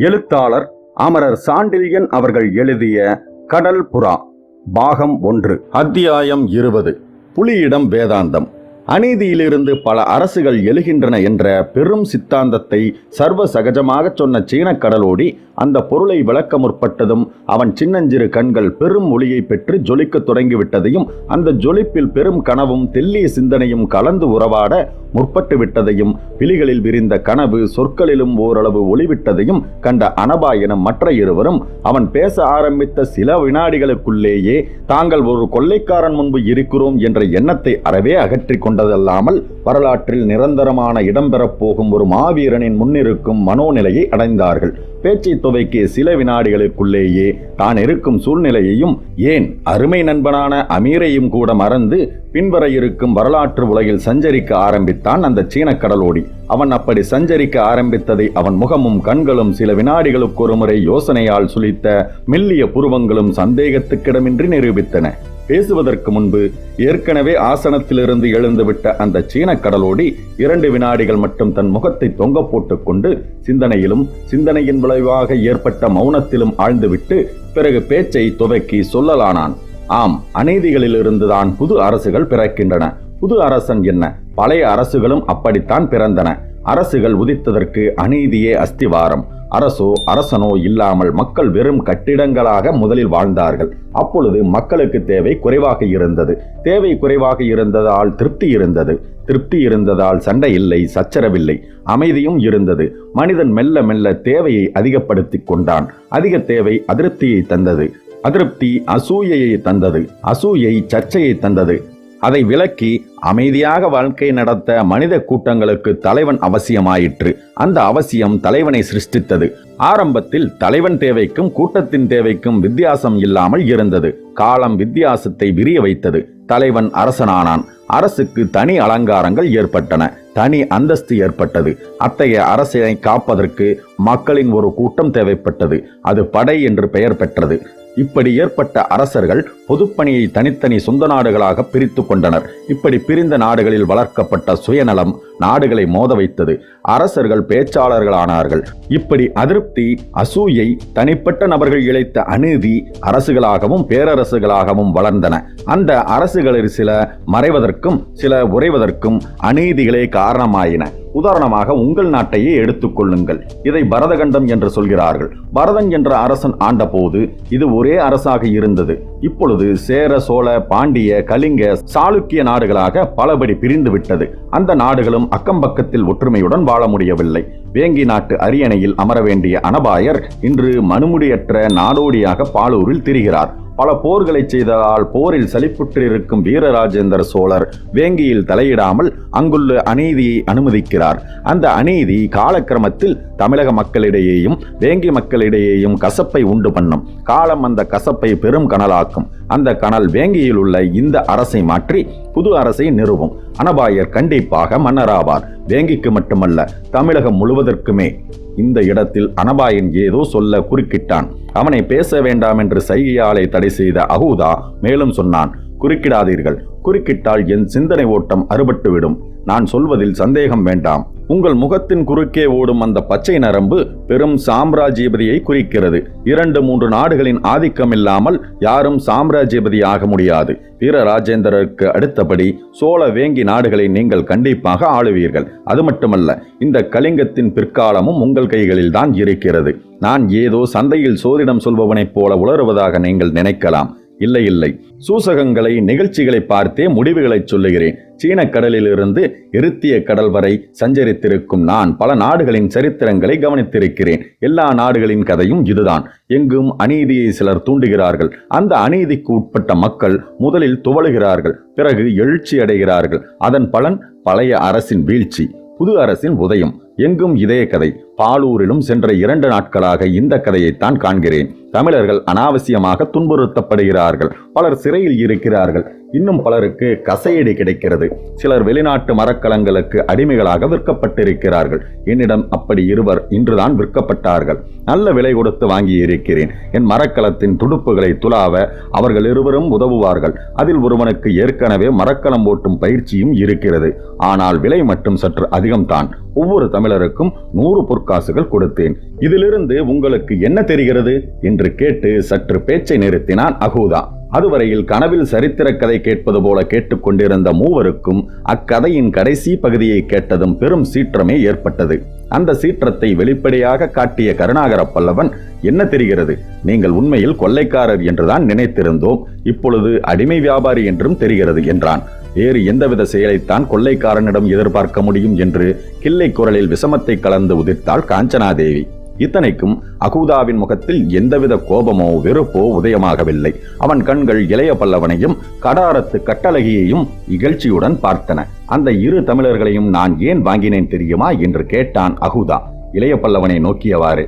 எழுத்தாளர் அமரர் சாண்டில்யன் அவர்கள் எழுதிய கடல் புறா பாகம் ஒன்று அத்தியாயம் இருபது புலியிடம் வேதாந்தம். அநீதியிலிருந்து பல அரசுகள் எழுகின்றன என்ற பெரும் சித்தாந்தத்தை சர்வ சகஜமாகச் சொன்ன சீன கடலோடி அந்த பொருளை விளக்க முற்பட்டதும் அவன் சின்னஞ்சிறு கண்கள் பெரும் ஒளியை பெற்று ஜொலிக்கத் தொடங்கிவிட்டதையும் அந்த ஜொலிப்பில் பெரும் கனவும் தெல்லிய சிந்தனையும் கலந்து உறவாட முற்பட்டு விட்டதையும் விழிகளில் விரிந்த கனவு சொற்களிலும் ஓரளவு ஒளிவிட்டதையும் கண்ட அனபா என மற்ற இருவரும் அவன் பேச ஆரம்பித்த சில வினாடிகளுக்குள்ளேயே தாங்கள் ஒரு கொள்ளைக்காரன் முன்பு இருக்கிறோம் என்ற எண்ணத்தை அறவே அகற்றிக் கொண்டதல்லாமல் வரலாற்றில் நிரந்தரமான இடம்பெறப் போகும் ஒரு மாவீரனின் முன்னிருக்கும் மனோநிலையை அடைந்தார்கள். பேச்சை துவைக்கிய சில வினாடிகளுக்குள்ளேயே தான் இருக்கும் சூழ்நிலையையும் ஏன் அருமை நண்பனான அமீரையும் கூட மறந்து பின்வர இருக்கும் வரலாற்று உலகில் சஞ்சரிக்க ஆரம்பித்தான் அந்த சீன கடலோடி அவன் அப்படி சஞ்சரிக்க ஆரம்பித்ததை அவன் முகமும் கண்களும் சில வினாடிகளுக்கு ஒருமுறை யோசனையால் சுழித்த மெல்லிய புருவங்களும் சந்தேகத்துக்கிடமின்றி நிரூபித்தன. பேசுவதற்கு முன்பு ஏற்கனவே ஆசனத்திலிருந்து எழுந்துவிட்ட அந்த சீன கடலோடி இரண்டு வினாடிகள் மட்டும் தன் முகத்தை தொங்க போட்டுக்கொண்டு சிந்தனையிலும் சிந்தனையின் விளைவாக ஏற்பட்ட மௌனத்திலும் ஆழ்ந்துவிட்டு பிறகு பேச்சை துவக்கி சொல்லலானான். ஆம் அநீதிகளிலிருந்துதான் புது அரசுகள் பிறக்கின்றன. புது அரசன் என்ன? பழைய அரசுகளும் அப்படித்தான் பிறந்தன. அரசுகள் உதித்ததற்கு அநீதியே அஸ்திவாரம். அரசோ அரசனோ இல்லாமல் மக்கள் வெறும் கட்டிடங்களாக முதலில் வாழ்ந்தார்கள். அப்பொழுது மக்களுக்கு தேவை குறைவாக இருந்தது. தேவை குறைவாக இருந்ததால் திருப்தி இருந்தது. திருப்தி இருந்ததால் சண்டை இல்லை சச்சரவில்லை. அமைதியும் இருந்தது. மனிதன் மெல்ல மெல்ல தேவையை அதிகப்படுத்தி கொண்டான். அதிக தேவை அதிருப்தியை தந்தது. அதிருப்தி அசூயையை தந்தது. அசூயை சர்ச்சையை தந்தது. அதை விலக்கி அமைதியாக வாழ்க்கை நடத்த மனித கூட்டங்களுக்கு தலைவன் அவசியமாயிற்று. அந்த அவசியம் தலைவனை சிருஷ்டித்தது. ஆரம்பத்தில் தலைவன் தேவைக்கும் கூட்டத்தின் தேவைக்கும் வித்தியாசம் இல்லாமல் இருந்தது. காலம் வித்தியாசத்தை விரிய வைத்தது. தலைவன் அரசனானான். அரசுக்கு தனி அலங்காரங்கள் ஏற்பட்டன. தனி அந்தஸ்து ஏற்பட்டது. அத்தகைய அரசினை காப்பதற்கு மக்களின் ஒரு கூட்டம் தேவைப்பட்டது. அது படை என்று பெயர் பெற்றது. இப்படி ஏற்பட்ட அரசர்கள் பொதுப்பணியை தனித்தனி சொந்த நாடுகளாக பிரித்து கொண்டனர். இப்படி பிரிந்த நாடுகளில் வளர்க்கப்பட்ட சுயநலம் நாடுகளை மோத வைத்தது. அரசர்கள் பேச்சாளர்களானார்கள். இப்படி அதிருப்தி அசூயை தனிப்பட்ட நபர்கள் இழைத்த அநீதி அரசுகளாகவும் பேரரசுகளாகவும் வளர்ந்தன. அந்த அரசுகளில் சில மறைவதற்கும் சில உறைவதற்கும் அநீதிகளே காரணமாயின. உதாரணமாக உங்கள் நாட்டையே எடுத்துக்கொள்ளுங்கள் இதை பரதகண்டம் என்று சொல்கிறார்கள். பரதன் என்ற அரசன் ஆண்டபோது இது ஒரே அரசாக இருந்தது. இப்பொழுது சேர சோழ பாண்டிய கலிங்க சாளுக்கிய நாடுகளாக பலபடி பிரிந்து விட்டது அந்த நாடுகளும் அக்கம்பக்கத்தில் ஒற்றுமையுடன் வாழ முடியவில்லை. வேங்கி நாட்டு அரியணையில் அமர வேண்டிய அனபாயர் இன்று மனுமுடியற்ற நாடோடியாக பாலூரில் திரிகிறார். பல போர்களை செய்ததால் போரில் சலிப்புற்றிருக்கும் வீரராஜேந்திர சோழர் வேங்கியில் தலையிடாமல் அங்குள்ள அநீதியை அனுமதிக்கிறார். அந்த அநீதி காலக்கிரமத்தில் தமிழக மக்களிடையேயும் வேங்கி மக்களிடையேயும் கசப்பை உண்டு பண்ணும். காலம் அந்த கசப்பை பெரும் கனலாக்கும். அந்த கனல் வேங்கியில் உள்ள இந்த அரசை மாற்றி புது அரசை நிறுவும். அனபாயர் கண்டிப்பாக மன்னராவார். வேங்கிக்கு மட்டுமல்ல தமிழகம் முழுவதற்குமே. இந்த இடத்தில் அனபாயன் ஏதோ சொல்ல குறுக்கிட்டான். அவனை பேச வேண்டாம் என்று சைகையாலை தடை செய்த அகூதா மேலும் சொன்னான் குறுக்கிடாதீர்கள். குறுக்கிட்டால் என் சிந்தனை ஓட்டம் அறுபட்டுவிடும். நான் சொல்வதில் சந்தேகம் வேண்டாம். உங்கள் முகத்தின் குறுக்கே ஓடும் அந்த பச்சை நரம்பு பெரும் சாம்ராஜ்யபதியை குறிக்கிறது. இரண்டு மூன்று நாடுகளின் ஆதிக்கம் இல்லாமல் யாரும் சாம்ராஜ்யபதி ஆக முடியாது. வீரராஜேந்திரருக்கு அடுத்தபடி சோழ வேங்கி நாடுகளை நீங்கள் கண்டிப்பாக ஆளுவீர்கள். அது மட்டுமல்ல இந்த கலிங்கத்தின் பிற்காலமும் உங்கள் கைகளில் தான் இருக்கிறது. நான் ஏதோ சந்தையில் சோதிடம் சொல்பவனைப் போல உளறுவதாக நீங்கள் நினைக்கலாம். இல்லை இல்லை. சூசகங்களை நிகழ்ச்சிகளை பார்த்தே முடிவுகளை சொல்லுகிறேன். சீன கடலிலிருந்து எருத்திய கடல் வரை சஞ்சரித்திருக்கும் நான் பல நாடுகளின் சரித்திரங்களை கவனித்திருக்கிறேன். எல்லா நாடுகளின் கதையும் இதுதான். எங்கும் அநீதியை சிலர் தூண்டுகிறார்கள். அந்த அநீதிக்கு உட்பட்ட மக்கள் முதலில் துவழுகிறார்கள் பிறகு எழுச்சி அடைகிறார்கள். அதன் பலன் பழைய அரசின் வீழ்ச்சி புது அரசின் உதயம். எங்கும் இதே கதை. பாலூரிலும் சென்ற இரண்டு நாட்களாக இந்த கதையைத்தான் காண்கிறேன். தமிழர்கள் அனாவசியமாக துன்புறுத்தப்படுகிறார்கள். பலர் சிறையில் இருக்கிறார்கள். இன்னும் பலருக்கு கசையடி கிடைக்கிறது. சிலர் வெளிநாட்டு மரக்கலங்களுக்கு அடிமைகளாக விற்கப்பட்டிருக்கிறார்கள். என்னிடம் அப்படி இருவர் இன்றுதான் விற்கப்பட்டார்கள். நல்ல விலை கொடுத்து வாங்கி இருக்கிறேன் என் மரக்கலத்தின் துடுப்புகளை துலாவ அவர்கள் இருவரும் உதவுவார்கள். அதில் ஒருவனுக்கு ஏற்கனவே மரக்கலம் ஓட்டும் பயிற்சியும் இருக்கிறது. ஆனால் விலை மட்டும் சற்று அதிகம்தான். ஒவ்வொரு தமிழருக்கும் நூறு பொற்கள் பொற்காசுகள் கொடுத்தேன். இதிலிருந்து உங்களுக்கு என்ன தெரிகிறது? என்று கேட்டு சற்று பேச்சை நிறுத்தினான் அகூதா. அதுவரையில் கனவில் சரித்திர கதை கேட்பது போல கேட்டுக்கொண்டிருந்த மூவருக்கும் அக்கதையின் கடைசி பகுதியை கேட்டதும் பெரும் சீற்றமே ஏற்பட்டது. அந்த சீற்றத்தை வெளிப்படையாக காட்டிய கருணாகர பல்லவன் என்ன தெரிகிறது? நீங்கள் உண்மையில் கொள்ளைக்காரர் என்றுதான் நினைத்திருந்தோம். இப்பொழுது அடிமை வியாபாரி என்றும் தெரிகிறது என்றான். வேறு எந்தவித செயலைத்தான் கொள்ளைக்காரனிடம் எதிர்பார்க்க முடியும் என்று கிள்ளை குரலில் விஷமத்தை கலந்து உதிர்த்தாள் காஞ்சனாதேவி. இத்தனைக்கும் அகூதாவின் முகத்தில் எந்தவித கோபமோ வெறுப்போ உதயமாகவில்லை. அவன் கண்கள் இளைய பல்லவனையும் கடாரத்து கட்டழகியையும் இகழ்ச்சியுடன் பார்த்தன. அந்த இரு தமிழர்களையும் நான் ஏன் வாங்கினேன் தெரியுமா என்று கேட்டான் அகூதா. இளைய பல்லவனை நோக்கியவாறு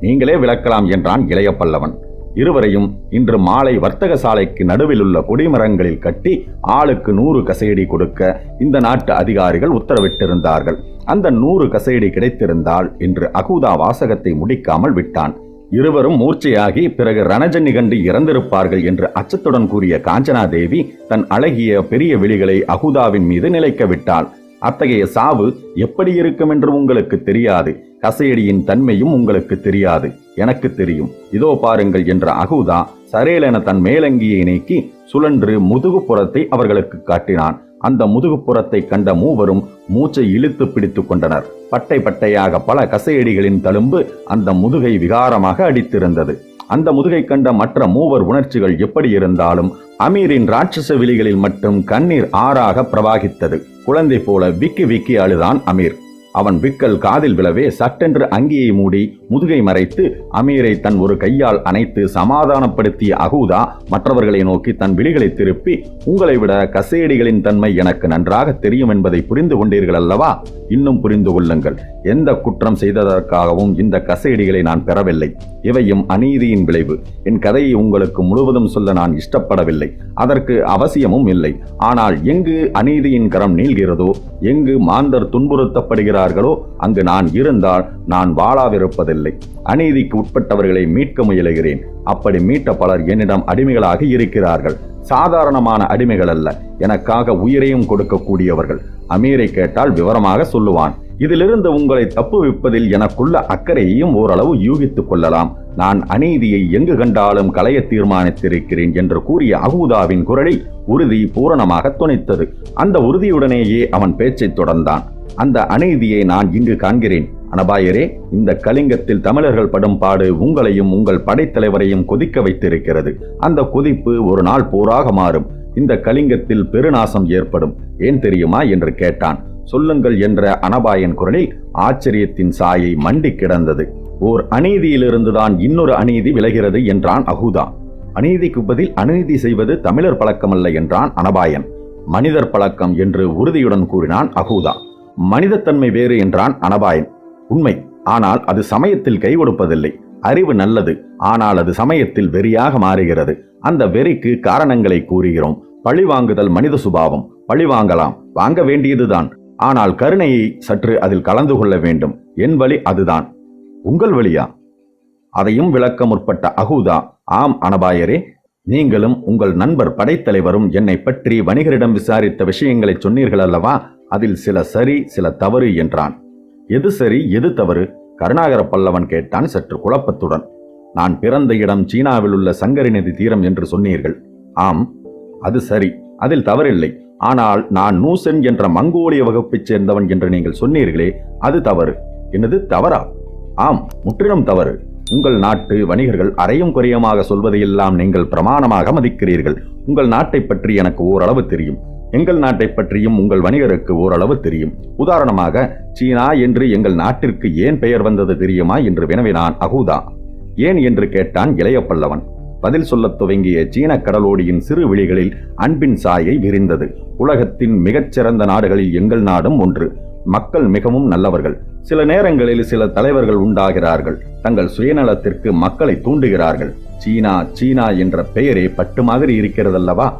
நீங்களே விளக்கலாம் என்றான் இளைய பல்லவன். இருவரையும் இன்று மாலை வர்த்தக சாலைக்கு நடுவில் உள்ள கொடிமரங்களில் கட்டி ஆளுக்கு நூறு கசையடி கொடுக்க இந்த நாட்டு அதிகாரிகள் உத்தரவிட்டிருந்தார்கள். அந்த நூறு கசையடி கிடைத்திருந்தால் என்று அகூதா வாசகத்தை முடிக்காமல் விட்டான். இருவரும் மூர்ச்சையாகி பிறகு ரணஜன் நிகண்டு இறந்திருப்பார்கள் என்று அச்சத்துடன் கூறிய காஞ்சனா தேவி தன் அழகிய பெரிய விழிகளை அகுதாவின் மீது நிலைக்க விட்டாள். அத்தகைய சாவு எப்படி இருக்கும் என்று உங்களுக்கு தெரியாது. கசையடியின் தன்மையும் உங்களுக்கு தெரியாது. எனக்கு தெரியும். இதோ பாருங்கள் என்ற அகுதா சரேலென தன் மேலங்கியை நீக்கி சுழன்று முதுகுப்புறத்தை அவர்களுக்கு காட்டினான். அந்த முதுகுப்புறத்தை கண்ட மூவரும் மூச்சை இழுத்து பிடித்துக் கொண்டனர். பட்டை பட்டையாக பல கசையடிகளின் தழும்பு அந்த முதுகை விகாரமாக அடித்திருந்தது. அந்த முதுகை கண்ட மற்ற மூவர் உணர்ச்சிகள் எப்படி இருந்தாலும் அமீரின் ராட்சச விழிகளில் மட்டும் கண்ணீர் ஆறாக பிரவாகித்தது. குழந்தை போல விக்கி விக்கி அழுதான் அமீர். அவன் விக்கல் காதில் விழவே சட்டென்று அங்கியை மூடி முதுகை மறைத்து அமீரை தன் ஒரு கையால் அணைத்து சமாதானப்படுத்திய அகூதா மற்றவர்களை நோக்கி தன் விழிகளை திருப்பி உங்களை விட கசேடிகளின் தன்மை எனக்கு நன்றாக தெரியும் என்பதை புரிந்து கொண்டீர்கள் அல்லவா? இன்னும் புரிந்து கொள்ளுங்கள். எந்த குற்றம் செய்ததற்காகவும் இந்த கசேடிகளை நான் பெறவில்லை. இவையும் அநீதியின் விளைவு. என் கதையை உங்களுக்கு முழுவதும் சொல்ல நான் இஷ்டப்படவில்லை. அதற்கு அவசியமும் இல்லை. ஆனால் எங்கு அநீதியின் கரம் நீள்கிறதோ எங்கு மாந்தர் துன்புறுத்தப்படுகிறார்களோ அங்கு நான் இருந்தால் நான் வாழாவிருப்பதில்லை. முடியவில்லை அநீதிக்கு உட்பட்டவர்களை மீட்க முயலுகிறேன். அப்படி மீட்ட பலர் என்னிடம் அடிமைகளாக இருக்கிறார்கள். சாதாரணமான அடிமைகள் அல்ல. எனக்காக உயிரையும் கொடுக்கக்கூடியவர்கள். அமீரை கேட்டால் விவரமாக சொல்லுவான். இதிலிருந்து உங்களை தப்புவிப்பதில் எனக்குள்ள அக்கறையையும் ஓரளவு யூகித்துக் கொள்ளலாம். நான் அநீதியை எங்கு கண்டாலும் களைய தீர்மானித்திருக்கிறேன் என்று கூறிய அகூதாவின் குரலில் உறுதி பூரணமாக துணைத்தது அந்த உறுதியுடனேயே அவன் பேச்சைத் தொடர்ந்தான். அந்த அநீதியை நான் இங்கு காண்கிறேன். அனபாயரே இந்த கலிங்கத்தில் தமிழர்கள் படும் பாடு உங்களையும் உங்கள் படைத்தலைவரையும் கொதிக்க வைத்திருக்கிறது. அந்த கொதிப்பு ஒரு நாள் போராக மாறும். இந்த கலிங்கத்தில் பெருநாசம் ஏற்படும். ஏன் தெரியுமா என்று கேட்டான். சொல்லுங்கள் என்ற அனபாயன் குரலில் ஆச்சரியத்தின் சாயை மண்டி கிடந்தது. ஓர் அநீதியிலிருந்துதான் இன்னொரு அநீதி விலகிறது என்றான் அகுதா அநீதிக்கு பதில் அநீதி செய்வது தமிழர் பழக்கமல்ல என்றான் அனபாயன். மனிதர் பழக்கம் என்று உறுதியுடன் கூறினான் அகூதா மனிதத்தன்மை வேறு என்றான் அனபாயன். உண்மை. ஆனால் அது சமயத்தில் கை கொடுப்பதில்லை. அறிவு நல்லது. ஆனால் அது சமயத்தில் வெறியாக மாறுகிறது. அந்த வெறிக்கு காரணங்களை கூறுகிறோம். பழிவாங்குதல் மனித சுபாவம். பழி வாங்கலாம். வாங்க வேண்டியதுதான். ஆனால் கருணையை சற்று அதில் கலந்து கொள்ள வேண்டும். என் வழி அதுதான். உங்கள் வழியா? அதையும் விளக்க முற்பட்ட அகூதா ஆம் அனபாயரே நீங்களும் உங்கள் நண்பர் படைத்தலைவரும் என்னை பற்றி வணிகரிடம் விசாரித்த விஷயங்களை சொன்னீர்கள் அல்லவா? அதில் சில சரி சில தவறு என்றான். எது சரி எது தவறு? கருணாகர பல்லவன் கேட்டான் சற்று குழப்பத்துடன். நான் பிறந்த இடம் சீனாவில் உள்ள சங்கரி நதி தீரம் என்று சொன்னீர்கள். ஆம் அது சரி அதில் தவறில்லை. ஆனால் நான் நூசன் என்ற மங்கோலிய வகுப்பைச் சேர்ந்தவன் என்று நீங்கள் சொன்னீர்களே அது தவறு. என்னது தவறா? ஆம் முற்றிலும் தவறு. உங்கள் நாட்டு வணிகர்கள் அறையும் குறையுமாக சொல்வதையெல்லாம் நீங்கள் பிரமாணமாக மதிக்கிறீர்கள். உங்கள் நாட்டை பற்றி எனக்கு ஓரளவு தெரியும். எங்கள் நாட்டை பற்றியும் உங்கள் வணிகருக்கு ஓரளவு தெரியும். உதாரணமாக சீனா என்று எங்கள் நாட்டிற்கு ஏன் பெயர் வந்தது தெரியுமா என்று வினவினான் அகூதா. ஏன் என்று கேட்டான் இளைய பல்லவன். பதில் சொல்லத் துவங்கிய சீன கடலோடியின் சிறு விழிகளில் அன்பின் சாயை விரிந்தது. உலகத்தின் மிகச்சிறந்த நாடுகளில் எங்கள் நாடும் ஒன்று. மக்கள் மிகவும் நல்லவர்கள். சில நேரங்களில் சில தலைவர்கள் உண்டாகிறார்கள். தங்கள் சுயநலத்திற்கு மக்களை தூண்டுகிறார்கள். சீனா சீனா என்ற பெயரே பட்டு மாதிரி இருக்கிறதல்லவா?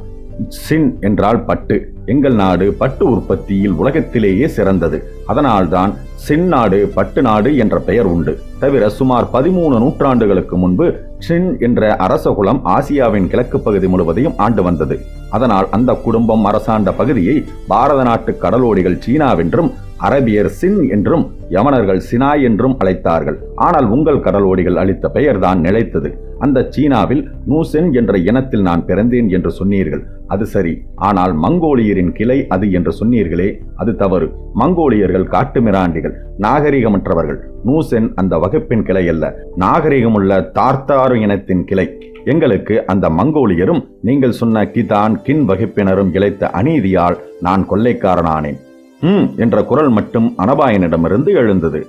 சின் என்றால் பட்டு. எங்கள் நாடு பட்டு உற்பத்தியில் உலகத்திலேயே சிறந்தது. அதனால்தான் சின் நாடு பட்டு நாடு என்ற பெயர் உண்டு. தவிர சுமார் பதிமூணு நூற்றாண்டுகளுக்கு முன்பு சின் என்ற அரச குலம் ஆசியாவின் கிழக்கு பகுதி முழுவதையும் ஆண்டு வந்தது. அதனால் அந்த குடும்பம் அரசாண்ட பகுதியை பாரத நாட்டு கடலோடிகள் சீனாவென்றும் அரபியர் சின் என்றும் யமனர்கள் சினாய் என்றும் அழைத்தார்கள். ஆனால் உங்கள் கடலோடிகள் அளித்த பெயர்தான் நிலைத்தது. அந்த சீனாவில் நூசென் என்ற இனத்தில் நான் பிறந்தேன் என்று சொன்னீர்கள். அது சரி. ஆனால் மங்கோலியரின் கிளை அது என்று சொன்னீர்களே அது தவறு. மங்கோலியர்கள் காட்டுமிராண்டிகள் நாகரிகமற்றவர்கள். நூசென் அந்த வகுப்பின் கிளை அல்ல. நாகரிகமுள்ள தார்த்தாரு இனத்தின் கிளை. எங்களுக்கு அந்த மங்கோலியரும் நீங்கள் சொன்ன கிதான் கின் வகுப்பினரும் இழைத்த அநீதியால் நான் கொள்ளைக்காரனானேன். ஹம் என்ற குரல் மட்டும் அனபாயனிடமிருந்து எழுந்தது.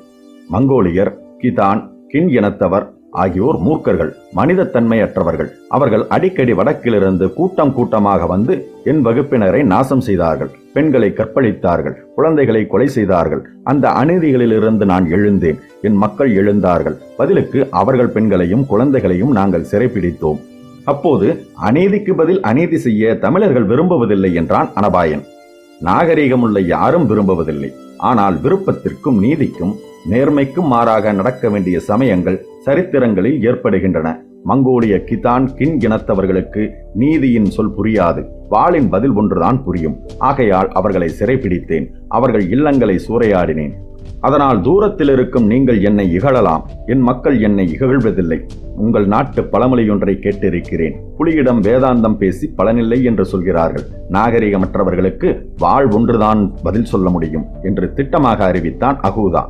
மங்கோலியர் கிதான் கின் இனத்தவர் ஆகியோர் மூர்க்கர்கள் மனிதத்தன்மையற்றவர்கள். அவர்கள் அடிக்கடி வடக்கிலிருந்து கூட்டம் கூட்டமாக வந்து என் வகுப்பினரை நாசம் செய்தார்கள். பெண்களை கற்பழித்தார்கள். குழந்தைகளை கொலை செய்தார்கள். அந்த அநீதிகளிலிருந்து நான் எழுந்தேன். என் மக்கள் எழுந்தார்கள். பதிலுக்கு அவர்கள் பெண்களையும் குழந்தைகளையும் நாங்கள் சிறைப்பிடித்தோம். அப்போது அநீதிக்கு பதில் அநீதி செய்ய தமிழர்கள் விரும்புவதில்லை என்றான் அனபாயன். நாகரீகமுள்ள யாரும் விரும்புவதில்லை. ஆனால் விருப்பத்திற்கும் நீதிக்கும் நேர்மைக்கும் மாறாக நடக்க வேண்டிய சமயங்கள் சரித்திரங்களில் ஏற்படுகின்றன. மங்கோலிய கிதான் கின் இனத்தவர்களுக்கு நீதியின் சொல் புரியாது. வாளின் பதில் ஒன்றுதான் புரியும். ஆகையால் அவர்களை சிறைப்பிடித்தேன் அவர்கள் இல்லங்களை சூறையாடினேன். அதனால் தூரத்தில் இருக்கும் நீங்கள் என்னை இகழலாம். என் மக்கள் என்னை இகழ்வதில்லை. உங்கள் நாட்டு பழமொழியொன்றை கேட்டிருக்கிறேன். புலியிடம் வேதாந்தம் பேசி பலனில்லை என்று சொல்கிறார்கள். நாகரிகமற்றவர்களுக்கு வாழ் ஒன்றுதான் பதில் சொல்ல முடியும் என்று திட்டமாக அறிவித்தான் அகூதா.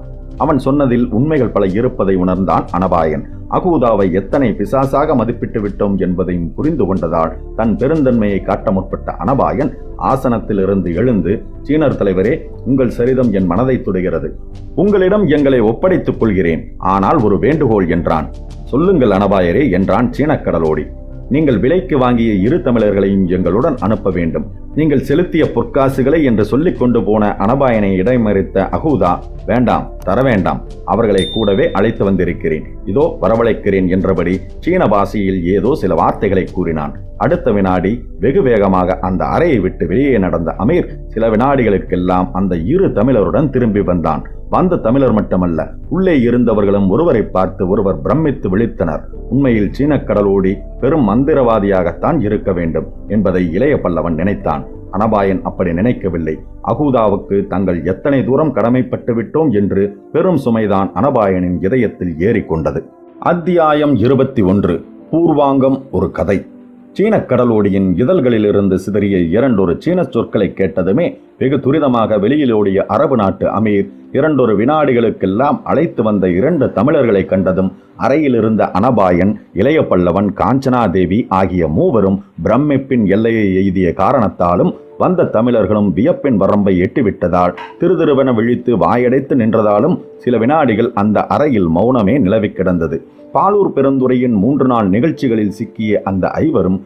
அவன் சொன்னதில் உண்மைகள் பல இருப்பதை உணர்ந்தான் அனபாயன். அகூதாவை எத்தனை பிசாசாக மதிப்பிட்டு விட்டோம் என்பதையும் புரிந்து கொண்டதால் தன் பெருந்தன்மையை காட்ட முற்பட்ட அனபாயன் ஆசனத்திலிருந்து எழுந்து சீனர் தலைவரே உங்கள் சரிதம் என் மனதை துடைகிறது. உங்களிடம் எங்களை ஒப்படைத்துக் கொள்கிறேன். ஆனால் ஒரு வேண்டுகோள் என்றான். சொல்லுங்கள் அனபாயரே என்றான் சீனக்கடலோடி. நீங்கள் விலைக்கு வாங்கிய இரு தமிழர்களையும் எங்களுடன் அனுப்ப வேண்டும். நீங்கள் செலுத்திய பொற்காசுகளை என்று சொல்லிக் கொண்டு போன அனபாயனை இடைமறித்த அகூதா வேண்டாம் தர வேண்டாம் அவர்களை கூடவே அழைத்து வந்திருக்கிறேன். இதோ வரவழைக்கிறேன் என்றபடி சீன பாஷையில் ஏதோ சில வார்த்தைகளை கூறினான். அடுத்த வினாடி வெகு வேகமாக அந்த அறையை விட்டு வெளியே நடந்த அமீர் சில வினாடிகளுக்கெல்லாம் அந்த இரு தமிழருடன் திரும்பி வந்தான். வந்த தமிழர் மட்டுமல்ல உள்ளே இருந்தவர்களும் ஒருவரை பார்த்து ஒருவர் பிரமித்து விழித்தனர். உண்மையில் சீனக் கடலோடி பெரும் மந்திரவாதியாகத்தான் இருக்க வேண்டும் என்பதை இளைய பல்லவன் நினைத்தான். அனபாயன் அப்படி நினைக்கவில்லை. அகூதாவுக்கு தங்கள் எத்தனை தூரம் கடமைப்பட்டு விட்டோம் என்று பெரும் சுமைதான் அனபாயனின் இதயத்தில் ஏறிக்கொண்டது. அத்தியாயம் இருபத்தி ஒன்று. பூர்வாங்கம் ஒரு கதை. சீனக் கடலோடியின் இதழ்களிலிருந்து சிதறிய இரண்டொரு சீன சொற்களை கேட்டதுமே வெகு துரிதமாக வெளியிலோடிய அரபு நாட்டு அமீர் இரண்டொரு வினாடிகளுக்கெல்லாம் அழைத்து வந்த இரண்டு தமிழர்களை கண்டதும் அறையிலிருந்த அனபாயன் இளைய பல்லவன் காஞ்சனாதேவி ஆகிய மூவரும் பிரமிப்பின் எல்லையை எய்திய காரணத்தாலும் வந்த தமிழர்களும் வியப்பின் வரம்பை எட்டிவிட்டதால் திருதிருவென விழித்து வாயடைத்து நின்றதாலும் சில வினாடிகள் அந்த அறையில் மௌனமே நிலவிக் கிடந்தது. பாலூர் பெருந்துறையின் மூன்று நாள் நிகழ்ச்சிகளில் சிக்கிய அந்த ஐவரும்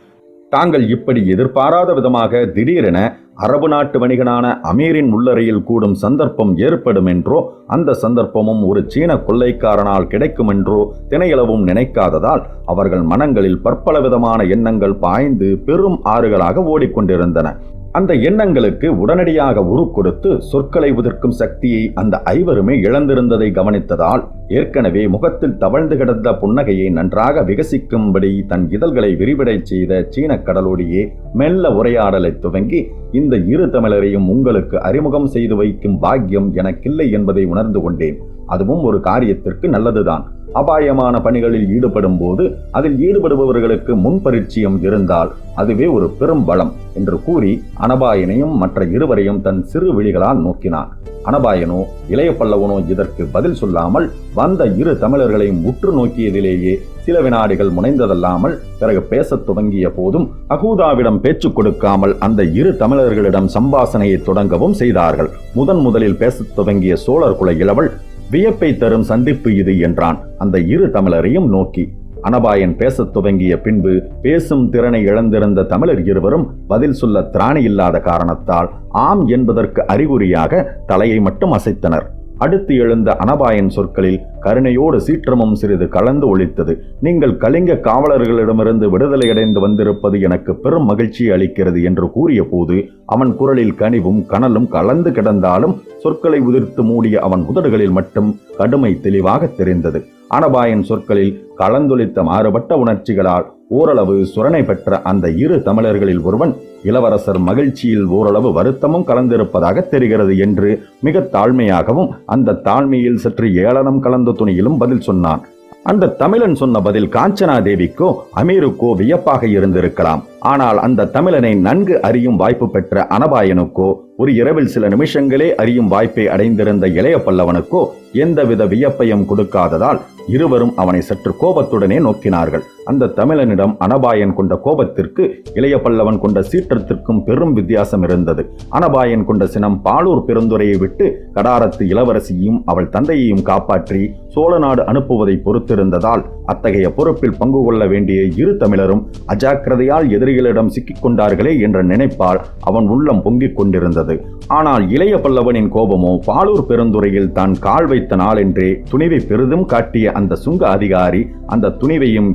தாங்கள் இப்படி எதிர்பாராத விதமாக திடீரென அரபு நாட்டு வணிகனான அமீரின் உள்ளறையில் கூடும் சந்தர்ப்பம் ஏற்படும் என்றோ அந்த சந்தர்ப்பமும் ஒரு சீன கொள்ளைக்காரனால் கிடைக்கும் என்றோ தினையளவும் நினைக்காததால் அவர்கள் மனங்களில் பற்பல விதமான எண்ணங்கள் பாய்ந்து பெரும் ஆறுகளாக ஓடிக்கொண்டிருந்தன. அந்த எண்ணங்களுக்கு உடனடியாக உரு கொடுத்து சொற்களை உதிர்க்கும் சக்தியை அந்த ஐவருமே இழந்திருந்ததை கவனித்ததால் ஏற்கனவே முகத்தில் தவழ்ந்து கிடந்த புன்னகையை நன்றாக விகசிக்கும்படி தன் இதழ்களை விரிவடைச் செய்த சீனக் கடலோடியே மெல்ல உரையாடலை துவங்கி இந்த இரு தமிழரையும் உங்களுக்கு அறிமுகம் செய்து வைக்கும் பாக்கியம் எனக்கில்லை என்பதை உணர்ந்து கொண்டேன். அதுவும் ஒரு காரியத்திற்கு நல்லதுதான். அபாயமான பணிகளில் ஈடுபடும் போது அதில் ஈடுபடுபவர்களுக்கு முன்பரிச்சயம் இருந்தால் அதுவே ஒரு பெரும் பலம் என்று கூறி அனபாயனையும் மற்ற இருவரையும் தன் சிறு விழிகளால் நோக்கினான். அனபாயனோ இளைய பல்லவனோ இதற்கு பதில் சொல்லாமல் வந்த இரு தமிழர்களையும் உற்று நோக்கியதிலேயே சில வினாடிகள் முனைந்ததல்லாமல் பிறகு பேசத் துவங்கிய போதும் அகூதாவிடம் பேச்சு கொடுக்காமல் அந்த இரு தமிழர்களிடம் சம்பாசனையை தொடங்கவும் செய்தார்கள். முதன் முதலில் பேசத் துவங்கிய சோழர் குல இளவல் வியப்பை தரும் சந்திப்பு இது என்றான். அந்த இரு தமிழரையும் நோக்கி அனபாயன் பேசத் துவங்கிய பின்பு பேசும் திறனை இழந்திருந்த தமிழர் இருவரும் பதில் சொல்ல திராணி இல்லாத காரணத்தால் ஆம் என்பதற்கு அறிகுறியாக தலையை மட்டும் அசைத்தனர். அடுத்து எழுந்த அனபாயன் சொற்களில் கருணையோடு சீற்றமும் சிறிது கலந்து ஒழித்தது. நீங்கள் கலிங்க காவலர்களிடமிருந்து விடுதலையடைந்து வந்திருப்பது எனக்கு பெரும் மகிழ்ச்சி அளிக்கிறது என்று கூறிய போது அவன் குரலில் கனிவும் கனலும் கலந்து கிடந்தாலும் சொற்களை உதிர்த்து மூடிய அவன் உதடுகளில் மட்டும் கடுமை தெளிவாக தெரிந்தது. அனபாயன் சொற்களில் கலந்தொழித்த மாறுபட்ட உணர்ச்சிகளால் ஓரளவு சுரணை பெற்ற அந்த இரு தமிழர்களில் ஒருவன் இளவரசர் மகிழ்ச்சியில் ஓரளவு வருத்தமும் கலந்திருப்பதாக தெரிகிறது என்று மிக தாழ்மையாகவும் அந்த தாழ்மையில் சற்று ஏளனம் கலந்த துணியிலும் பதில் சொன்னான். அந்த தமிழன் சொன்ன பதில் காஞ்சனா தேவிக்கோ அமீருக்கோ வியப்பாக இருந்திருக்கலாம். ஆனால் அந்த தமிழனை நன்கு அறியும் வாய்ப்பு பெற்ற அனபாயனுக்கோ ஒரு இரவில் சில நிமிஷங்களே அறியும் வாய்ப்பை அடைந்திருந்த இளைய பல்லவனுக்கோ எந்தவித வியப்பையும் கொடுக்காததால் இருவரும் அவனை சற்று கோபத்துடனே நோக்கினார்கள். அந்த தமிழனிடம் அனபாயன் கொண்ட கோபத்திற்கு இளைய பல்லவன் கொண்ட சீற்றத்திற்கும் பெரும் வித்தியாசம் இருந்தது. அனபாயன் கொண்ட சினம் பாலூர் பெருந்துரையை விட்டு கடாரத்து இளவரசியையும் அவள் தந்தையையும் காப்பாற்றி சோழ நாடு அனுப்புவதை பொறுத்திருந்ததால் அத்தகைய பொறுப்பில் பங்கு கொள்ள வேண்டிய இரு தமிழரும் அஜாக்கிரதையால் எதிரிகளிடம் சிக்கிக் கொண்டார்களே என்ற நினைப்பால் அவன் உள்ளம் பொங்கிக் கொண்டிருந்தது. ஆனால் இளைய பல்லவனின் கோபமோ பாலூர் பெருந்துறையில் தான் கால் வைத்த நாளென்றே துணிவை பெரிதும் காட்டிய அந்த சுங்க அதிகாரி அந்த துணிவையும்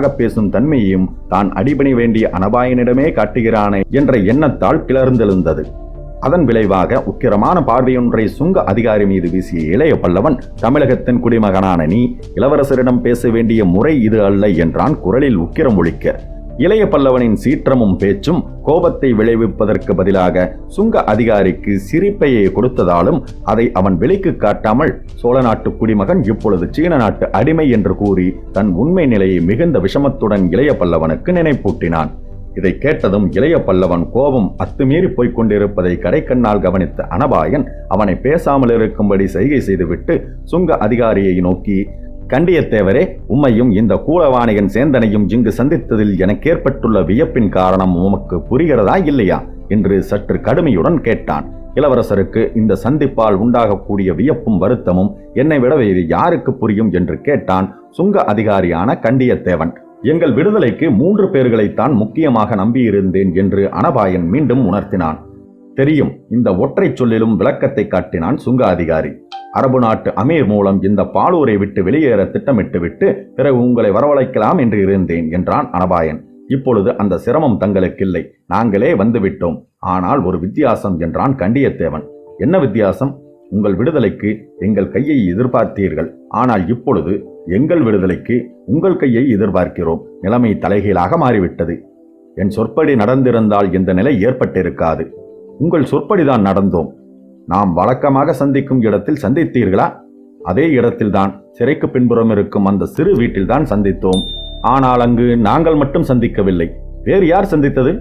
இடக்காக பேசும் தன்மையையும் தான் அடிபணி வேண்டிய அனபாயனிடமே காட்டுகிறானே என்ற எண்ணத்தால் கிளர்ந்தெழுந்தது அதன் விளைவாக உக்கிரமான பார்வையொன்றை சுங்க அதிகாரி மீது வீசிய இளைய பல்லவன் தமிழகத்தின் குடிமகனான நீ இளவரசரிடம் பேச வேண்டிய முறை இது அல்ல என்றான் குரலில் உக்கிரம் ஒழிக்க. இளைய பல்லவனின் சீற்றமும் பேச்சும் கோபத்தை விளைவிப்பதற்கு பதிலாக சுங்க அதிகாரிக்கு சிரிப்பையை கொடுத்ததாலும் அதை அவன் வெளிக்கு காட்டாமல் சோழ நாட்டு குடிமகன் இப்பொழுது சீன நாட்டு அடிமை என்று கூறி தன் உண்மை நிலையை மிகுந்த விஷமத்துடன் இளைய பல்லவனுக்கு நினைப்பூட்டினான். இதை கேட்டதும் இளைய பல்லவன் கோபம் அத்துமீறி போய்க் கொண்டிருப்பதை கடைக்கண்ணால் கவனித்த அனபாயன் அவனை பேசாமல் இருக்கும்படி செய்கை செய்துவிட்டு சுங்க அதிகாரியை நோக்கி கண்டியத்தேவரே உம்மையும் இந்த கூலவாணிகன் சேந்தனையும் இங்கு சந்தித்ததில் எனக்கு ஏற்பட்டுள்ள வியப்பின் காரணம் உமக்கு புரிகிறதா இல்லையா? என்று சற்று கடுமையுடன் கேட்டான். இளவரசருக்கு இந்த சந்திப்பால் உண்டாகக்கூடிய வியப்பும் வருத்தமும் என்னை விட வேறு யாருக்கு புரியும் என்று கேட்டான் சுங்க அதிகாரியான கண்டியத்தேவன். எங்கள் விடுதலைக்கு மூன்று பேர்களைத்தான் முக்கியமாக நம்பியிருந்தேன் என்று அனபாயன் மீண்டும் உணர்த்தினான். தெரியும். இந்த ஒற்றைச் சொல்லிலும் விளக்கத்தை காட்டினான் சுங்க அதிகாரி அரபு நாட்டு அமீர் மூலம் இந்த பாலூரை விட்டு வெளியேற திட்டமிட்டுவிட்டு பிறகு உங்களை வரவழைக்கலாம் என்று இருந்தேன் என்றான் அனபாயன். இப்பொழுது அந்த சிரமம் தங்களுக்கில்லை. நாங்களே வந்துவிட்டோம். ஆனால் ஒரு வித்தியாசம் என்றான் கண்டியத்தேவன். என்ன வித்தியாசம்? உங்கள் விடுதலைக்கு எங்கள் கையை எதிர்பார்த்தீர்கள். ஆனால் இப்பொழுது எங்கள் விடுதலைக்கு உங்கள் கையை எதிர்பார்க்கிறோம். நிலைமை தலைகீழாக மாறிவிட்டது. என் சொற்படி நடந்திருந்தால் இந்த நிலை ஏற்பட்டிருக்காது. உங்கள் சொற்படிதான் நடந்தோம். நாம் வழக்கமாக சந்திக்கும் இடத்தில் சந்தித்தீர்களா? அதே இடத்தில்தான் சிறைக்கு பின்புறம் இருக்கும் அந்த சிறு வீட்டில்தான் சந்தித்தோம். ஆனால் அங்கு நாங்கள் மட்டும் சந்திக்கவில்லை. வேறு யார் சந்தித்தது?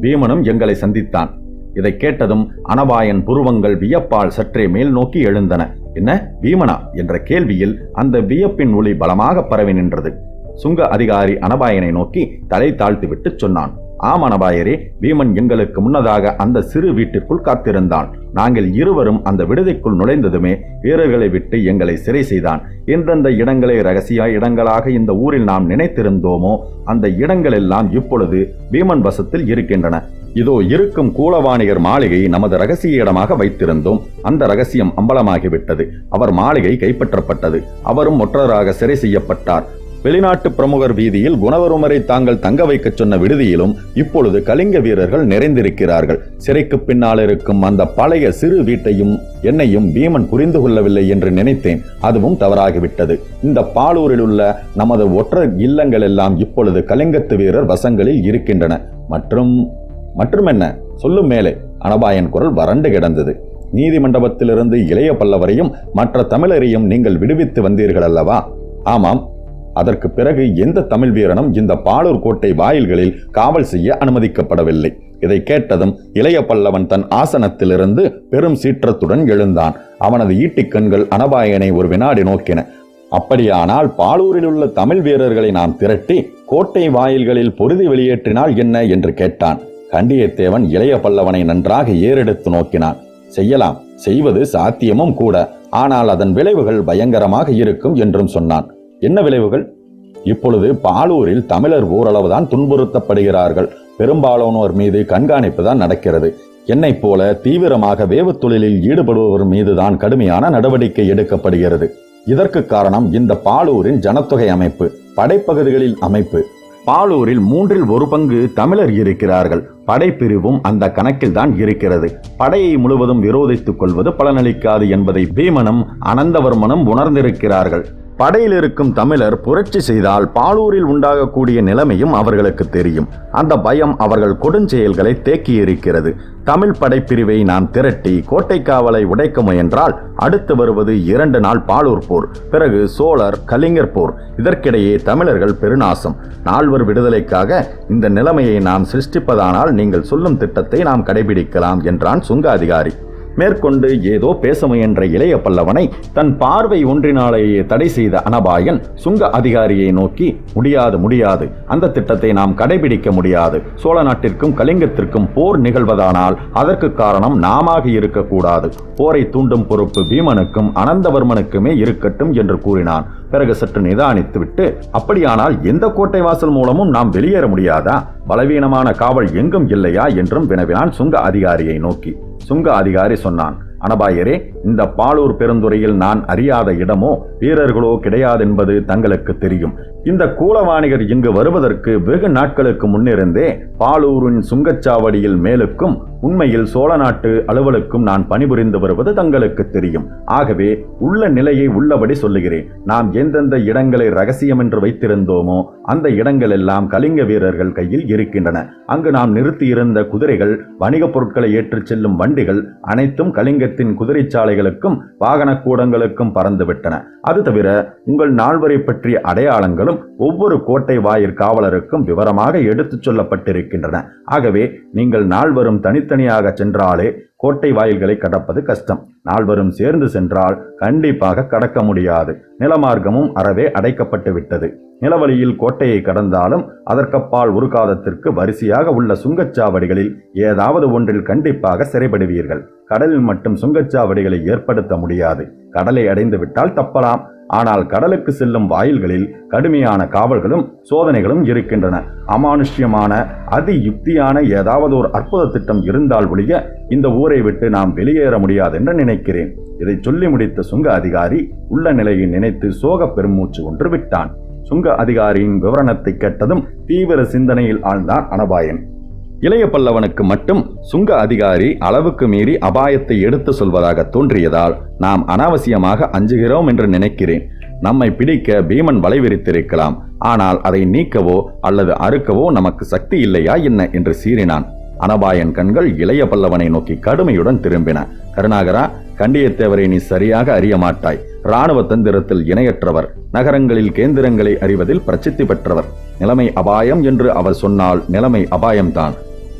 பீமனும் எங்களை சந்தித்தான். இதை கேட்டதும் அனபாயன் புருவங்கள் வியப்பால் சற்றே மேல் நோக்கி எழுந்தன. என்ன பீமனா என்ற கேள்வியில் அந்த வியப்பின் ஒளி பலமாக பரவி நின்றது. சுங்க அதிகாரி அனபாயனை நோக்கி தலை தாழ்த்திவிட்டு சொன்னான். ஆமணபாயரே பீமன் எங்களுக்கு முன்னதாக அந்த சிறு வீட்டிற்குள் காத்திருந்தான். நாங்கள் இருவரும் அந்த விடுதிக்குள் நுழைந்ததுமே வீரர்களை விட்டு எங்களை சிறை செய்தான். எந்தெந்த இடங்களை ரகசிய இடங்களாக இந்த ஊரில் நாம் நினைத்திருந்தோமோ அந்த இடங்களெல்லாம் இப்பொழுது பீமன் வசத்தில் இருக்கின்றன. இதோ இருக்கும் கூலவாணிகர் மாளிகை நமது ரகசிய இடமாக வைத்திருந்தோம். அந்த ரகசியம் அம்பலமாகிவிட்டது. அவர் மாளிகை கைப்பற்றப்பட்டது. அவரும் ஒற்றராக சிறை செய்யப்பட்டார். வெளிநாட்டு பிரமுகர் வீதியில் குணவருமரை தாங்கள் தங்க வைக்கச் சொன்ன விடுதியிலும் இப்பொழுது கலிங்க வீரர்கள் நிறைந்திருக்கிறார்கள். சிறைக்கு பின்னால் இருக்கும் அந்த பழைய சிறு வீட்டையும் என்னையும் பீமன் புரிந்து கொள்ளவில்லை என்று நினைத்தேன். அதுவும் தவறாகிவிட்டது. இந்த பாலூரில் உள்ள நமது ஒற்றர் இல்லங்கள் எல்லாம் இப்பொழுது கலிங்கத்து வீரர் வசங்களில் இருக்கின்றன. மற்றும் மற்றும் என்ன சொல்லும் மேலே. அனபாயன் குரல் வறண்டு கிடந்தது. நீதிமண்டபத்திலிருந்து இளைய பல்லவரையும் மற்ற தமிழரையும் நீங்கள் விடுவித்து வந்தீர்கள் அல்லவா ஆமாம். அதற்கு பிறகு எந்த தமிழ் வீரனும் இந்த பாலூர் கோட்டை வாயில்களில் காவல் செய்ய அனுமதிக்கப்படவில்லை. இதை கேட்டதும் இளைய பல்லவன் தன் ஆசனத்திலிருந்து பெரும் சீற்றத்துடன் எழுந்தான். அவனது ஈட்டிக் கண்கள் அனபாயனை ஒரு வினாடி நோக்கின. அப்படியானால் பாலூரில் உள்ள தமிழ் வீரர்களை நாம் திரட்டி கோட்டை வாயில்களில் பொருதி வெளியேற்றினால் என்ன? என்று கேட்டான். கண்டியத்தேவன் இளைய பல்லவனை நன்றாக ஏறெடுத்து நோக்கினான். செய்யலாம். செய்வது சாத்தியமும் கூட. ஆனால் அதன் விளைவுகள் பயங்கரமாக இருக்கும் என்றும் சொன்னான். என்ன விளைவுகள்? இப்பொழுது பாலூரில் தமிழர் ஓரளவுதான் துன்புறுத்தப்படுகிறார்கள். பெரும்பாலானோர் மீது கண்காணிப்பு தான் நடக்கிறது. என்னை போல தீவிரமாக வேவு தொழிலில் ஈடுபடுபவர் மீதுதான் கடுமையான நடவடிக்கை எடுக்கப்படுகிறது. இதற்கு காரணம் இந்த பாலூரின் ஜனத்தொகை அமைப்பு படைப்பகுதிகளில் அமைப்பு. பாலூரில் மூன்றில் ஒரு பங்கு தமிழர் இருக்கிறார்கள். படைப்பிரிவும் அந்த கணக்கில் தான் இருக்கிறது. படையை முழுவதும் விரோதித்துக் கொள்வது பலனளிக்காது என்பதை பீமனும் அனந்தவர்மனும் உணர்ந்திருக்கிறார்கள். படையில் இருக்கும் தமிழர் புரட்சி செய்தால் பாலூரில் உண்டாகக்கூடிய நிலைமையும் அவர்களுக்கு தெரியும். அந்த பயம் அவர்கள் கொடுஞ்செயல்களை தேக்கியிருக்கிறது தமிழ் படைப்பிரிவை நான் திரட்டி கோட்டை காவலை உடைக்க முயன்றால் அடுத்து வருவது இரண்டு நாள் பாலூர் போர் பிறகு சோழர் கலிங்கர் போர். இதற்கிடையே தமிழர்கள் பெருநாசம். நால்வர் விடுதலைக்காக இந்த நிலைமையை நாம் சிருஷ்டிப்பதானால் நீங்கள் சொல்லும் திட்டத்தை நாம் கடைபிடிக்கலாம் என்றான் சுங்க அதிகாரி. மேற்கொண்டு ஏதோ பேச முயன்ற இளைய பல்லவனை தன் பார்வை ஒன்றினாலேயே தடை செய்த அனபாயன் சுங்க அதிகாரியை நோக்கி முடியாது முடியாது. அந்த திட்டத்தை நாம் கடைபிடிக்க முடியாது. சோழ நாட்டிற்கும் கலிங்கத்திற்கும் போர் நிகழ்வதானால் அதற்கு காரணம் நாமாக இருக்கக்கூடாது. போரை தூண்டும் பொறுப்பு பீமனுக்கும் அனந்தவர்மனுக்குமே இருக்கட்டும் என்று கூறினான். பிறகு சற்று நிதானித்துவிட்டு அப்படியானால் எந்த கோட்டை வாசல் மூலமும் நாம் வெளியேற முடியாதா? பலவீனமான காவல் எங்கும் இல்லையா? என்றும் வினவினான் சுங்க அதிகாரியை நோக்கி. சுங்க அதிகாரி சொன்னான் அனபாயரே இந்த பாலூர் பெருந்துறையில் நான் அறியாத இடமோ வீரர்களோ கிடையாதென்பது தங்களுக்கு தெரியும். இந்த கூலவாணிகர் இங்கு வருவதற்கு வெகு நாட்களுக்கு முன்னிருந்தே பாலூரின் சுங்கச்சாவடியில் மேலுக்கும் உண்மையில் சோழ நாட்டு அலுவலுக்கும் நான் பணிபுரிந்து வருவது தங்களுக்கு தெரியும். ஆகவே உள்ள நிலையை உள்ளபடி சொல்லுகிறேன். நாம் எந்தெந்த இடங்களை ரகசியம் என்று வைத்திருந்தோமோ அந்த இடங்கள் எல்லாம் கலிங்க வீரர்கள் கையில் இருக்கின்றன. அங்கு நாம் நிறுத்தியிருந்த குதிரைகள் வணிகப் பொருட்களை ஏற்றிச் செல்லும் வண்டிகள் அனைத்தும் கலிங்கத்தின் குதிரை சாலைகளுக்கும் கூடங்களுக்கும் பறந்துவிட்டன. அது தவிர உங்கள் நால்வரை பற்றிய அடையாளங்களும் ஒவ்வொரு கோட்டை வாயிற் காவலருக்கும் விவரமாக எடுத்துச் சொல்லப்பட்டிருக்கின்றன. ஆகவே நீங்கள் நால்வரும் தனித்தனியாக சென்றாலே கோட்டை வாயில்களை கடப்பது கஷ்டம். நால்வரும் சேர்ந்து சென்றால் கண்டிப்பாக கடக்க முடியாது. நிலமார்க்கமும் அறவே அடைக்கப்பட்டு விட்டது. நிலவழியில் கோட்டையை கடந்தாலும் அதற்கப்பால் ஒரு காலத்திற்கு வரிசையாக உள்ள சுங்கச்சாவடிகளில் ஏதாவது ஒன்றில் கண்டிப்பாக சிறைப்படுவீர்கள். கடலில் மட்டும் சுங்கச்சாவடிகளை ஏற்படுத்த முடியாது. கடலை அடைந்து விட்டால் தப்பலாம். ஆனால் கடலுக்கு செல்லும் வாயில்களில் கடுமையான காவல்களும் சோதனைகளும் இருக்கின்றன. அமானுஷ்யமான அதி யுக்தியான ஏதாவது ஒரு அற்புத திட்டம் இருந்தால் ஒழிய இந்த ஊரை விட்டு நாம் வெளியேற முடியாது என்று நினைக்கிறேன். இதை சொல்லி முடித்த சுங்க அதிகாரி உள்ள நிலையை நினைத்து சோக பெருமூச்சு ஒன்று விட்டான். சுங்க அதிகாரியின் விவரணத்தை கேட்டதும் தீவிர சிந்தனையில் ஆழ்ந்தான் அனபாயன். இளைய பல்லவனுக்கு மட்டும் சுங்க அதிகாரி அளவுக்கு மீறி அபாயத்தை எடுத்து சொல்வதாக தோன்றியதால் நாம் அனாவசியமாக அஞ்சுகிறோம் என்று நினைக்கிறேன். நம்மை பிடிக்க பீமன் வலைவிரித்திருக்கலாம். ஆனால் அதை நீக்கவோ அல்லது அறுக்கவோ நமக்கு சக்தி இல்லையா என்ன? என்று சீறினான். அனபாயன் கண்கள் இளைய பல்லவனை நோக்கி கடுமையுடன் திரும்பின. கருணாகரா கண்டியத்தேவரை நீ சரியாக அறிய மாட்டாய். இராணுவ தந்திரத்தில் இணையற்றவர். நகரங்களில் கேந்திரங்களை அறிவதில் பிரசித்தி பெற்றவர். நிலைமை அபாயம் என்று அவர் சொன்னால் நிலைமை அபாயம்தான்.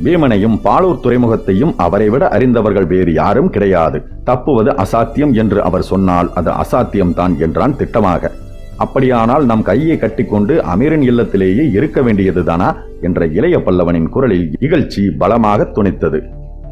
பீமனையும் பாலூர் துறைமுகத்தையும் அவரை விட அறிந்தவர்கள் வேறு யாரும் கிடையாது. தப்புவது அசாத்தியம் என்று அவர் சொன்னால் அது அசாத்தியம்தான் என்றான் திட்டமாக. அப்படியானால் நம் கையை கட்டிக்கொண்டு அமீரின் இல்லத்திலேயே இருக்க வேண்டியதுதானா? என்ற இளைய பல்லவனின் குரலில் இகழ்ச்சி பலமாக துணித்தது.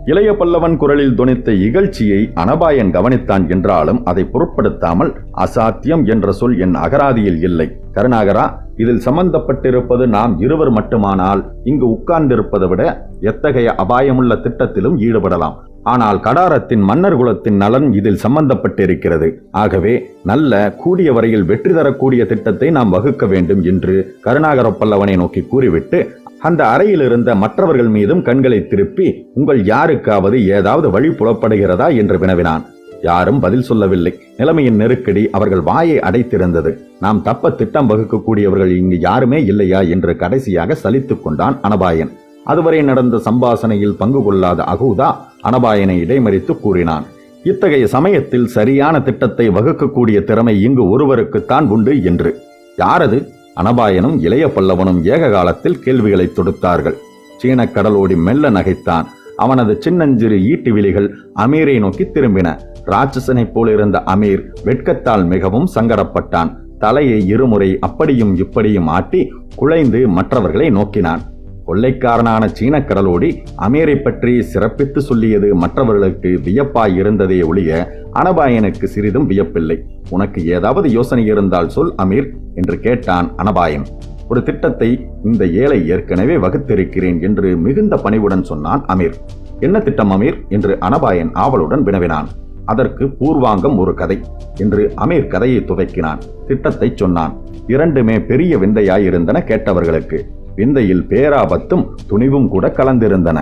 இளைய பல்லவன் குரலில் துணித்த இகழ்ச்சியை அனபாயன் கவனித்தான் என்றாலும் அதை பொருட்படுத்தாமல் அசாத்தியம் என்ற சொல் என் அகராதியில் இல்லை. கருணாகரா இதில் சம்பந்தப்பட்டிருப்பது நாம் இருவர் மட்டுமானால் இங்கு உட்கார்ந்திருப்பதை விட எத்தகைய அபாயமுள்ள திட்டத்திலும் ஈடுபடலாம். ஆனால் கடாரத்தின் மன்னர் குலத்தின் நலன் இதில் சம்பந்தப்பட்டிருக்கிறது. ஆகவே நல்ல கூடிய வரையில் வெற்றி தரக்கூடிய திட்டத்தை நாம் வகுக்க வேண்டும் என்று கருணாகர பல்லவனை நோக்கி கூறிவிட்டு அந்த அறையில் இருந்த மற்றவர்கள் மீதும் கண்களை திருப்பி உங்கள் யாருக்காவது ஏதாவது வழி புலப்படுகிறதா என்று வினவினான். யாரும் பதில் சொல்லவில்லை. நிலைமையின் நெருக்கடி அவர்கள் வாயை அடைத்திருந்தது. நாம் தப்ப திட்டம் வகுக்கக்கூடியவர்கள் இங்கு யாருமே இல்லையா என்று கடைசியாக சலித்துக் கொண்டான் அனபாயன். அதுவரை நடந்த சம்பாசனையில் பங்கு கொள்ளாத அகூதா அனபாயனை இடைமறித்து கூறினான். இத்தகைய சமயத்தில் சரியான திட்டத்தை வகுக்கக்கூடிய திறமை இங்கு ஒருவருக்குத்தான் உண்டு என்று. யாரது? அனபாயனும் இளைய பல்லவனும் ஏக காலத்தில் கேள்விகளை தொடுத்தார்கள். சீனக் கடலோடி மெல்ல நகைத்தான். அவனது சின்னஞ்சிறு ஈட்டு விழிகள் அமீரை நோக்கி திரும்பின. ராட்சசனைப் போலிருந்த அமீர் வெட்கத்தால் மிகவும் சங்கடப்பட்டான். தலையை இருமுறை அப்படியும் இப்படியும் ஆட்டி குழைந்து மற்றவர்களை நோக்கினான். கொள்ளைக்காரனான சீனக் கடலோடி அமீரை பற்றி சிறப்பித்து சொல்லியது மற்றவர்களுக்கு வியப்பாய் இருந்ததே ஒழிய அனபாயனுக்கு சிறிதும் வியப்பில்லை. உனக்கு ஏதாவது யோசனை இருந்தால் சொல் அமீர் என்று கேட்டான் அனபாயன். ஒரு திட்டத்தை இந்த ஏழை ஏற்கனவே வகுத்திருக்கிறேன் என்று மிகுந்த பணிவுடன் சொன்னான் அமீர். என்ன திட்டம் அமீர்? என்று அனபாயன் ஆவலுடன் வினவினான். அதற்கு பூர்வாங்கம் ஒரு கதை என்று அமீர் கதையை துவக்கினான். திட்டத்தை சொன்னான். இரண்டுமே பெரிய விந்தையாயிருந்தன கேட்டவர்களுக்கு. விந்தையில் பேராபத்தும் துணிவும் கூட கலந்திருந்தன.